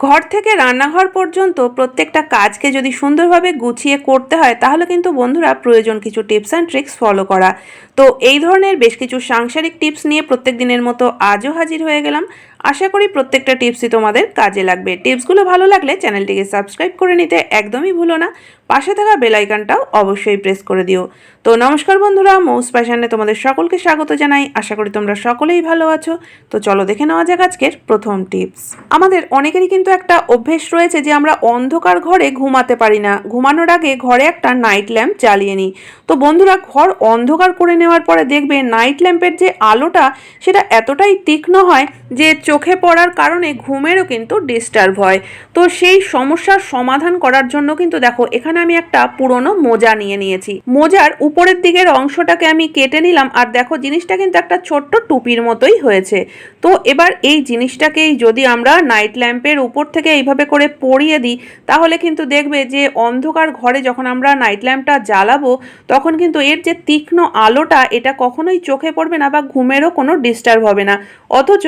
ঘর থেকে রান্নাঘর পর্যন্ত প্রত্যেকটা কাজকে যদি সুন্দরভাবে গুছিয়ে করতে হয়, তাহলে কিন্তু বন্ধুরা প্রয়োজন কিছু টিপস অ্যান্ড ট্রিক্স ফলো করা। তো এই ধরনের বেশ কিছু সাংসারিক টিপস নিয়ে প্রত্যেক দিনের মতো আজও হাজির হয়ে গেলাম। আশা করি প্রত্যেকটা টিপসই তোমাদের কাজে লাগবে। টিপসগুলো ভালো লাগলে চ্যানেলটিকে সাবস্ক্রাইব করে নিতে একদমই ভুলো না। পাশে থাকা বেলাইকানটাও অবশ্যই প্রেস করে দিও। তো নমস্কার বন্ধুরা, মৌস প্যাশানে তোমাদের সকলকে স্বাগত জানাই। আশা করি তোমরা সকলেই ভালো আছো। তো চলো দেখে নেওয়া যাক আজকের প্রথম টিপস। আমাদের অনেকেরই কিন্তু একটা অভ্যেস রয়েছে যে আমরা অন্ধকার ঘরে ঘুমাতে পারি না। ঘুমানোর আগে ঘরে একটা নাইট ল্যাম্প চালিয়ে নিই। তো বন্ধুরা, ঘর অন্ধকার করে নেওয়ার পরে দেখবে নাইট ল্যাম্পের যে আলোটা, সেটা এতটাই তীক্ষ্ণ হয় যে চোখে পড়ার কারণে ঘুমেরও কিন্তু ডিস্টার্ব হয়। তো সেই সমস্যার সমাধান করার জন্য কিন্তু দেখো, এখানে আমি একটা পুরনো মোজা নিয়ে নিয়েছি। মোজার উপরের দিকের অংশটাকে আমি কেটে নিলাম আর দেখো, জিনিসটা কিন্তু একটা ছোট্ট টুপির মতোই হয়েছে। তো এবার এই জিনিসটাকেই যদি আমরা নাইট ল্যাম্পের উপর থেকে এইভাবে করে পরিয়ে দিই, তাহলে কিন্তু দেখবে যে অন্ধকার ঘরে যখন আমরা নাইট ল্যাম্পটা জ্বালাবো, তখন কিন্তু এর যে তীক্ষ্ণ আলোটা, এটা কখনোই চোখে পড়বে না বা ঘুমেরও কোনো ডিস্টার্ব হবে না। অথচ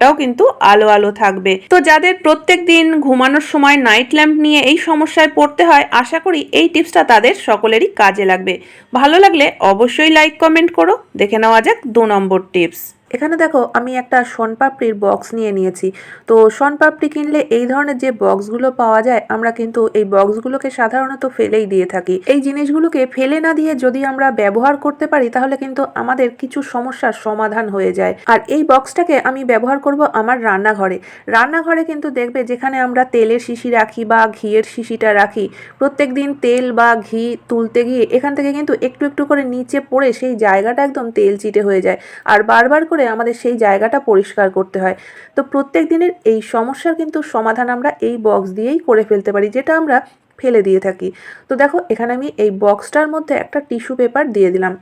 ঘরটাও কিন্তু আলো আলো থাকবে। তো যাদের প্রত্যেক দিন ঘুমানোর সময় নাইট ল্যাম্প নিয়ে এই সমস্যায় পড়তে হয়, আশা করি এই টিপসটা তাদের সকলেরই কাজে লাগবে। ভালো লাগলে অবশ্যই লাইক কমেন্ট করো। দেখে নেওয়া যাক দু নম্বর টিপস এখানে দেখো, আমি একটা শনপাপড়ির বক্স নিয়ে নিয়েছি। তো শনপাপড়ি কিনলে এই ধরনের যে বক্সগুলো পাওয়া যায়, আমরা কিন্তু এই বক্সগুলোকে সাধারণত ফেলেই দিয়ে থাকি। এই জিনিসগুলোকে ফেলে না দিয়ে যদি আমরা ব্যবহার করতে পারি, তাহলে কিন্তু আমাদের কিছু সমস্যার সমাধান হয়ে যায়। আর এই বক্সটাকে আমি ব্যবহার করব আমার রান্নাঘরে। রান্নাঘরে কিন্তু দেখবে যেখানে আমরা তেলের শিশি রাখি বা ঘিয়ের শিশিটা রাখি, প্রত্যেক দিন তেল বা ঘি তুলতে গিয়ে এখান থেকে কিন্তু একটু একটু করে নিচে পড়ে সেই জায়গাটা একদম তেল চিটে হয়ে যায়। আর বারবার করে আমাদের সেই জায়গাটা পরিষ্কার করতে হয়। তো প্রত্যেক দিনের এই সমস্যার কিন্তু সমাধান আমরা এই বক্স দিয়েই করে ফেলতে পারি, যেটা আমরা ফেলে দিয়ে থাকি। তো দেখো, এখানে আমি এই বক্সটার মধ্যে একটা টিস্যু পেপার দিয়ে দিলাম।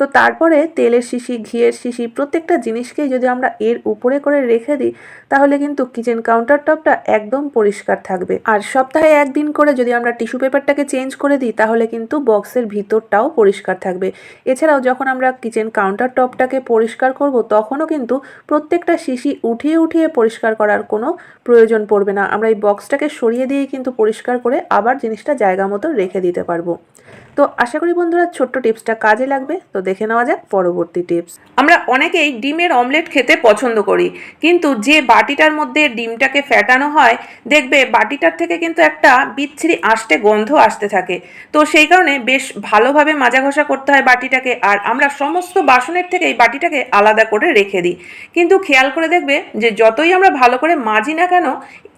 তো তারপরে তেলের শিশি, ঘিয়ের শিশি প্রত্যেকটা জিনিসকেই যদি আমরা এর উপরে করে রেখে দিই, তাহলে কিন্তু কিচেন কাউন্টার টপটা একদম পরিষ্কার থাকবে। আর সপ্তাহে একদিন করে যদি আমরা টিস্যু পেপারটাকে চেঞ্জ করে দিই, তাহলে কিন্তু বক্সের ভিতরটাও পরিষ্কার থাকবে। এছাড়াও যখন আমরা কিচেন কাউন্টার টপটাকে পরিষ্কার করব, তখনও কিন্তু প্রত্যেকটা শিশি উঠিয়ে উঠিয়ে পরিষ্কার করার কোনো প্রয়োজন পড়বে না। আমরা এই বক্সটাকে সরিয়ে দিয়েই কিন্তু পরিষ্কার করে আবার জিনিসটা জায়গা মতো রেখে দিতে পারব। তো আশা করি বন্ধুরা ছোট্ট টিপসটা কাজে লাগবে। তো দেখে নেওয়া যাক পরবর্তী টিপস। আমরা অনেকেই ডিমের অমলেট খেতে পছন্দ করি, কিন্তু যে বাটিটার মধ্যে ডিমটাকে ফ্যাটানো হয়, দেখবে বাটিটার থেকে কিন্তু একটা বিচ্ছিরি আষ্টে গন্ধ আসতে থাকে। তো সেই কারণে বেশ ভালোভাবে মাজা ঘষা করতে হয় বাটিটাকে, আর আমরা সমস্ত বাসনের থেকে এই বাটিটাকে আলাদা করে রেখে দিই। কিন্তু খেয়াল করে দেখবে যে যতই আমরা ভালো করে মাজি না কেন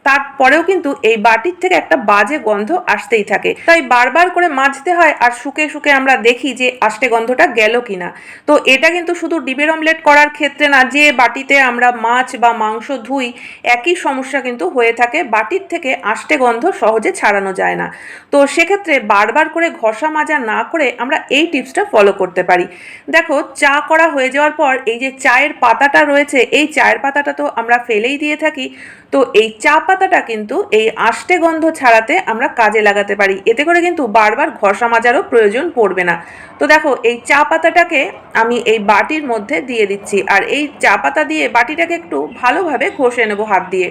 তারপরেও কিন্তু এই বাটির থেকে একটা বাজে গন্ধ আসতেই থাকে। তাই বারবার করে মাজতে হয় আর শুকে শুকে আমরা দেখি যে আষ্টে গন্ধটা গেল কিনা। তো এটা কিন্তু শুধু ডিবের অমলেট করার ক্ষেত্রে না, যে বাটিতে আমরা মাছ বা মাংস ধুই, একই সমস্যা কিন্তু হয়ে থাকে। বাটির থেকে আষ্টে গন্ধ সহজে ছাড়ানো যায় না। তো সেক্ষেত্রে বারবার করে ঘষা মাজা না করে আমরা এই টিপসটা ফলো করতে পারি। দেখো, চা করা হয়ে যাওয়ার পর এই যে চায়ের পাতাটা রয়েছে, এই চায়ের পাতাটা তো আমরা ফেলেই দিয়ে থাকি। তো এই চা পাতাটা কিন্তু এই আষ্টে গন্ধ ছাড়াতে আমরা কাজে লাগাতে পারি। এতে করে কিন্তু বারবার ঘষা মাজারও প্রয়োজন পড়বে না। তো দেখো, এই চা পাতাটাকে আমি এই বাটির মধ্যে দিয়ে দিচ্ছি। আর এই চা পাতা দিয়ে বাটিটাকে একটু ভালোভাবে ঘষে নেব হাত দিয়ে।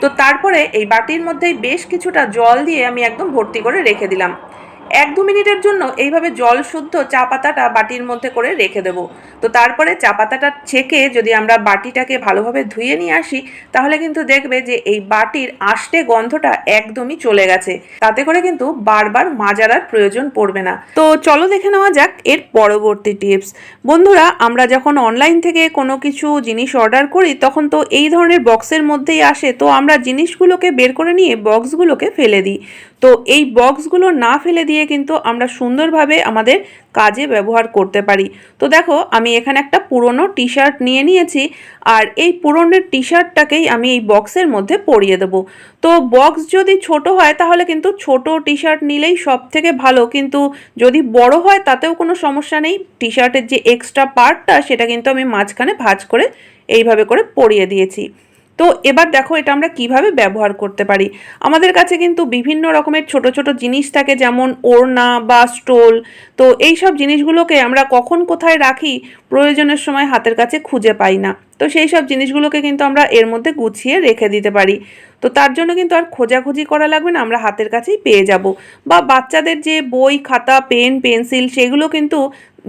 তো তারপরে এই বাটির মধ্যেই বেশ কিছুটা জল দিয়ে আমি একদম ভর্তি করে রেখে দিলাম। এক দু মিনিটের জন্য এইভাবে জল শুদ্ধ চা পাতাটা বাটির মধ্যে করে রেখে দেবো। তো তারপরে চা পাতাটা ছেঁকে যদি আমরা বাটিটাকে ভালোভাবে ধুয়ে নিয়ে আসি, তাহলে কিন্তু দেখবে যে এই বাটির আষ্টে গন্ধটা একদমই চলে গেছে। তাতে করে কিন্তু বারবার মাজার আর প্রয়োজন পড়বে না। তো চলো দেখে নেওয়া যাক এর পরবর্তী টিপস। বন্ধুরা, আমরা যখন অনলাইন থেকে কোনো কিছু জিনিস অর্ডার করি, তখন তো এই ধরনের বক্সের মধ্যেই আসে। তো আমরা জিনিসগুলোকে বের করে নিয়ে বক্সগুলোকে ফেলে দিই। তো এই বক্সগুলো না ফেলে দিয়ে কিন্তু আমরা সুন্দরভাবে আমাদের কাজে ব্যবহার করতে পারি। তো দেখো, আমি এখানে একটা পুরনো টি শার্ট নিয়ে নিয়েছি আর এই পুরনো টি শার্টটাকেই আমি এই বক্সের মধ্যে পরিয়ে দেবো। তো বক্স যদি ছোট হয় তাহলে কিন্তু ছোট টি শার্ট নিলেই সব থেকে ভালো। কিন্তু যদি বড় হয় তাতেও কোনো সমস্যা নেই। টি শার্টের যে এক্সট্রা পার্টটা সেটা কিন্তু আমি মাঝখানে ভাঁজ করে এইভাবে করে পরিয়ে দিয়েছি। তো এবার দেখো এটা আমরা কীভাবে ব্যবহার করতে পারি। আমাদের কাছে কিন্তু বিভিন্ন রকমের ছোট ছোট জিনিস থাকে যেমন ওড়না বা স্টোল। তো এই সব জিনিসগুলোকে আমরা কখন কোথায় রাখি প্রয়োজনের সময় হাতের কাছে খুঁজে পাই না। তো সেই সব জিনিসগুলোকে কিন্তু আমরা এর মধ্যে গুছিয়ে রেখে দিতে পারি। তো তার জন্য কিন্তু আর খোঁজাখুঁজি করা লাগবে না, আমরা হাতের কাছেই পেয়ে যাব। বা বাচ্চাদের যে বই, খাতা, পেন, পেন্সিল, সেগুলো কিন্তু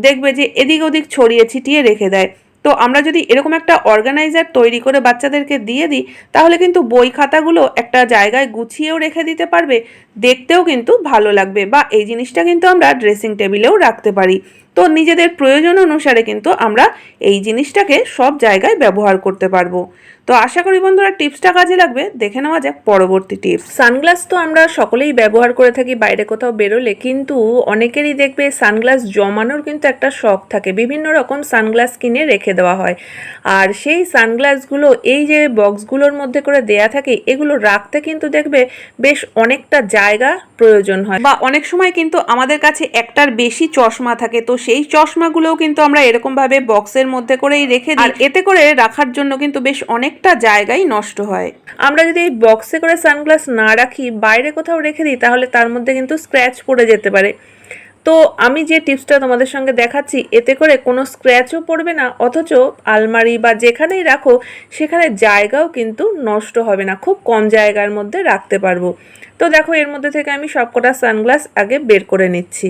দেখবে যে এদিক ওদিক ছড়িয়ে ছিটিয়ে রেখে দেয়। তো আমরা যদি এরকম একটা অর্গানাইজার তৈরি করে বাচ্চাদেরকে দিয়ে দিই, তাহলে কিন্তু বই খাতাগুলো একটা জায়গায় গুছিয়েও রেখে দিতে পারবে, দেখতেও কিন্তু ভালো লাগবে। বা এই জিনিসটা কিন্তু আমরা ড্রেসিং টেবিলেও রাখতে পারি। তো নিজেদের প্রয়োজন অনুসারে কিন্তু আমরা এই জিনিসটাকে সব জায়গায় ব্যবহার করতে পারব। তো আশা করি বন্ধুরা টিপসটা কাজে লাগবে। দেখে নেওয়া যাক পরবর্তী টিপস। সানগ্লাস তো আমরা সকলেই ব্যবহার করে থাকি বাইরে কোথাও বেরোলে কিন্তু অনেকেরই দেখবে সানগ্লাস জমানোর কিন্তু একটা শখ থাকে। বিভিন্ন রকম সানগ্লাস কিনে রেখে দেওয়া হয়। আর সেই সানগ্লাসগুলো এই যে বক্সগুলোর মধ্যে করে দেয়া থাকে এগুলো রাখতে কিন্তু দেখবে বেশ অনেকটা জায়গা প্রয়োজন হয়। বা অনেক সময় কিন্তু আমাদের কাছে একটার বেশি চশমা থাকে তো সেই চশমাগুলোও কিন্তু আমরা এরকমভাবে বক্সের মধ্যে করেই রেখে দিই। আর এতে করে রাখার জন্য কিন্তু বেশ অনেকটা জায়গাই নষ্ট হয়। আমরা যদি এই বক্সে করে সানগ্লাস না রাখি, বাইরে কোথাও রেখে দিই, তাহলে তার মধ্যে কিন্তু স্ক্র্যাচ পড়ে যেতে পারে। তো আমি যে টিপসটা তোমাদের সঙ্গে দেখাচ্ছি, এতে করে কোনো স্ক্র্যাচও পড়বে না, অথচ আলমারি বা যেখানেই রাখো, সেখানে জায়গাও কিন্তু নষ্ট হবে না, খুব কম জায়গার মধ্যে রাখতে পারব। তো দেখো, এর মধ্যে থেকে আমি সবকটা সানগ্লাস আগে বের করে নিচ্ছি।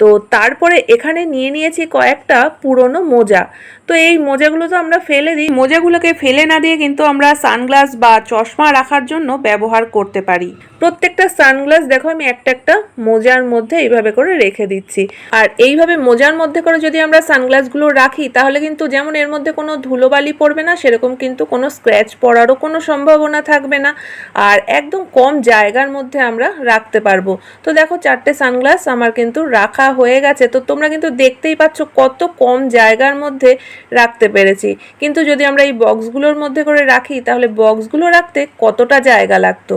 তো তারপরে এখানে নিয়ে নিয়েছি কয়েকটা পুরনো মোজা। তো এই মোজাগুলো তো আমরা ফেলে দিই, মোজাগুলোকে ফেলে না দিয়ে কিন্তু আমরা সানগ্লাস বা চশমা রাখার জন্য ব্যবহার করতে পারি। প্রত্যেকটা সানগ্লাস দেখো, আমি একটা একটা মোজার মধ্যে এইভাবে করে রেখে দিচ্ছি। আর এইভাবে মোজার মধ্যে করে যদি আমরা সানগ্লাসগুলো রাখি, তাহলে কিন্তু যেমন এর মধ্যে কোনো ধুলোবালি পড়বে না, সেরকম কিন্তু কোনো স্ক্র্যাচ পড়ারও কোনো সম্ভাবনা থাকবে না। আর একদম কম জায়গার মধ্যে আমরা রাখতে পারব। তো দেখো, চারটে সানগ্লাস আমার কিন্তু রাখা হয়ে গেছে। তো তোমরা কিন্তু দেখতেই পাচ্ছ কত কম জায়গার মধ্যে রাখতে পেরেছি। কিন্তু যদি আমরা এই বক্সগুলোর মধ্যে করে রাখি, তাহলে বক্সগুলো রাখতে কতটা জায়গা লাগতো?